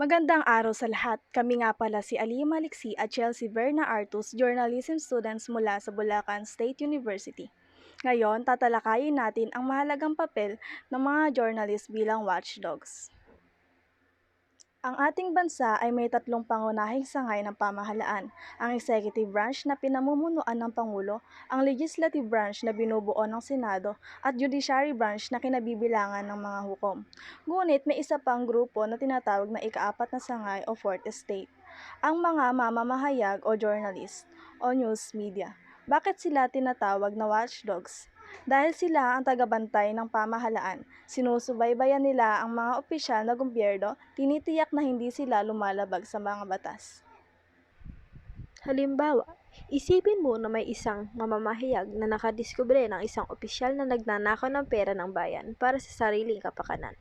Magandang araw sa lahat. Kami nga pala si Ali Maliksi at Chelsea Verna Artus, journalism students mula sa Bulacan State University. Ngayon, tatalakayin natin ang mahalagang papel ng mga journalist bilang watchdogs. Ang ating bansa ay may tatlong pangunahing sangay ng pamahalaan. Ang executive branch na pinamumunuan ng Pangulo, ang legislative branch na binubuo ng Senado, at judiciary branch na kinabibilangan ng mga hukom. Ngunit may isa pang grupo na tinatawag na ikaapat na sangay o fourth estate, ang mga mamamahayag o journalist o news media. Bakit sila tinatawag na watchdogs? Dahil sila ang tagabantay ng pamahalaan, sinusubaybayan nila ang mga opisyal na gobyerno, tinitiyak na hindi sila lumalabag sa mga batas. Halimbawa, isipin mo na may isang mamamahayag na nakadiskubre ng isang opisyal na nagnanakaw ng pera ng bayan para sa sariling kapakanan.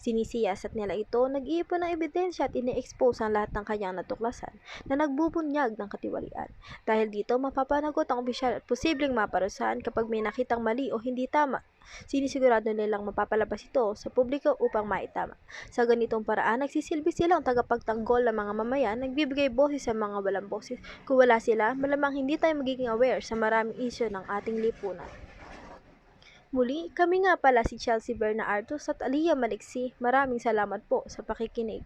Sinisiyasat nila ito, nag-iipon ng ebidensya at ini-expose ang lahat ng kanyang natuklasan na nagbubunyag ng katiwalian. Dahil dito, mapapanagot ang opisyal at posibleng maparusahan kapag may nakitang mali o hindi tama. Sinisigurado nilang mapapalabas ito sa publiko upang maitama. Sa ganitong paraan, nagsisilbi silang tagapagtanggol ng mga mamayan, nagbibigay boses sa mga walang boses. Kung wala sila, malamang hindi tayo magiging aware sa maraming isyo ng ating lipunan. Muli, kami nga pala si Chelsea Berna Artus at Aliyah Maliksi. Maraming salamat po sa pakikinig.